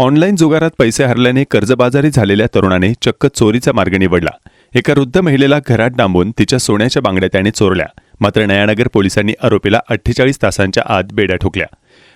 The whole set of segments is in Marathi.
ऑनलाईन जुगारात पैसे हरल्याने कर्जबाजारी झालेल्या तरुणाने चक्क चोरीचा मार्ग निवडला. एका वृद्ध महिलेला घरात डांबून तिच्या सोन्याच्या बांगड्या त्याने चोरल्या. मात्र नयानगर पोलिसांनी आरोपीला अठ्ठेचाळीस तासांच्या आत बेड्या ठोकल्या.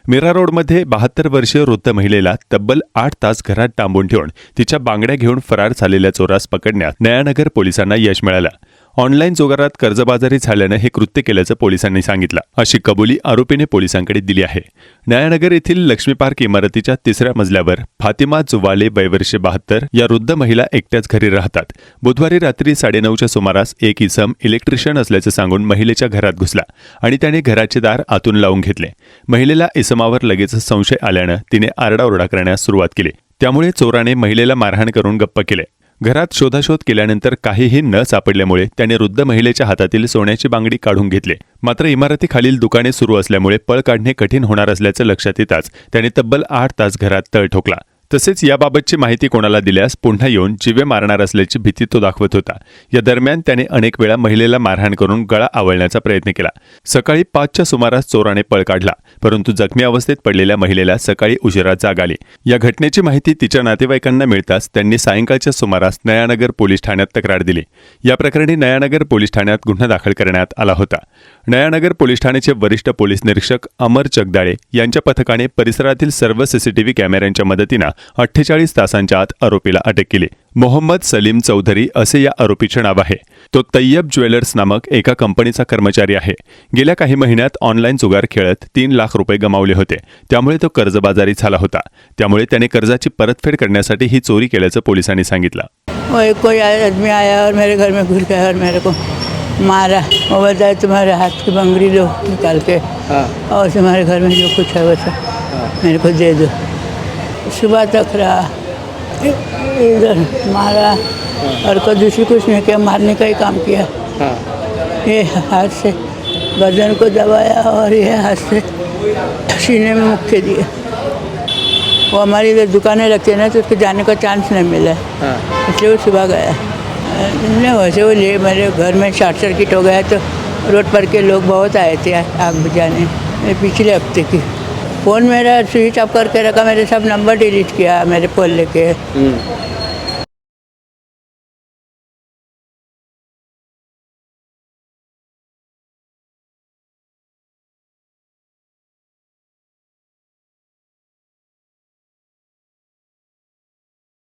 मीरा रोडमध्ये बहात्तर वर्षीय वृद्ध महिलेला तब्बल आठ तास घरात डांबून ठेवून तिच्या बांगड्या घेऊन फरार झालेल्या चोरास पकडण्यात नयानगर पोलिसांना यश मिळालं. ऑनलाईन जोगारात कर्जबाजारी झाल्यानं हे कृत्य केल्याचं पोलिसांनी सांगितलं. अशी कबुली आरोपीने पोलिसांकडे दिली आहे. न्यायनगर येथील लक्ष्मी पार्क इमारतीच्या तिसऱ्या मजल्यावर फातिमा जुवाले वयवर्षे बहात्तर या वृद्ध महिला एकट्याच घरी राहतात. बुधवारी रात्री साडेनऊच्या सुमारास एक इसम इलेक्ट्रिशियन असल्याचं सांगून महिलेच्या घरात घुसला आणि त्याने घराचे दार आतून लावून घेतले. महिलेला इसमावर लगेच संशय आल्यानं तिने आरडाओरडा करण्यास सुरुवात केली. त्यामुळे चोराने महिलेला मारहाण करून गप्प केले. घरात शोधाशोध केल्यानंतर काहीही न सापडल्यामुळे त्याने वृद्ध महिलेच्या हातातील सोन्याची बांगडी काढून घेतली. मात्र इमारतीखालील दुकाने सुरू असल्यामुळे पळ काढणे कठीण होणार असल्याचं लक्षात येताच त्याने तब्बल आठ तास घरात तळ ठोकला. तसेच याबाबतची माहिती कोणाला दिल्यास पुन्हा येऊन जिवे मारणार असल्याची भीती तो दाखवत होता. या दरम्यान त्याने अनेक वेळा महिलेला मारहाण करून गळा आवळण्याचा प्रयत्न केला. सकाळी पाचच्या सुमारास चोराने पळ काढला परंतु जखमी अवस्थेत पडलेल्या महिलेला सकाळी उशिरा जाग आली. या घटनेची माहिती तिच्या नातेवाईकांना मिळताच त्यांनी सायंकाळच्या सुमारास नयानगर पोलीस ठाण्यात तक्रार दिली. या प्रकरणी नयानगर पोलीस ठाण्यात गुन्हा दाखल करण्यात आला होता. नयानगर पोलीस ठाण्याचे वरिष्ठ पोलीस निरीक्षक अमर जगदाळे यांच्या पथकाने परिसरातील सर्व सीसीटीव्ही कॅमेऱ्यांच्या मदतीनं अठ्ठेचाळीस तासांच्या आत आरोपीला अटक केली. मोहम्मद सलीम चौधरी असे या आरोपीचे नाव आहे. तो तय्यब ज्वेलर्स नामक एका कंपनीचा कर्मचारी आहे. गेल्या काही महिन्यात ऑनलाईन जुगार खेळत तीन लाख रुपये गमावले होते. त्यामुळे तो कर्जबाजारी झाला होता. त्यामुळे त्याने कर्जाची परतफेड करण्यासाठी ही चोरी केल्याचं पोलिसांनी सांगितलं. कोई आदमी आया और मेरे घर में घुस गया और मेरे को मारा। वो बताया तुम्हारे हाथ की बंगड़ी लो निकाल के। और तुम्हारे घर में जो कुछ है वो सब मेरे को दे दो। सुबह तक रहा। इधर मारा और को दूसरी कुछ नहीं किया मारने का ही काम किया। ये हाथ से गर्दन को दबाया और ये हाथ से सीने में मुक्के दिए वो हमारी इधर दुकानें रखती है ना तो उसको जाने का चांस नहीं मिला। इसलिए वो सुबह गया। नहीं वैसे वो ले मेरे घर में शॉर्ट सर्किट हो गया तो रोड पर के लोग बहुत आए थे आग बुझाने पिछले हफ़्ते की। फ़ोन मेरा स्विच ऑफ करके रखा मेरे सब नंबर डिलीट किया मेरे फ़ोन लेके।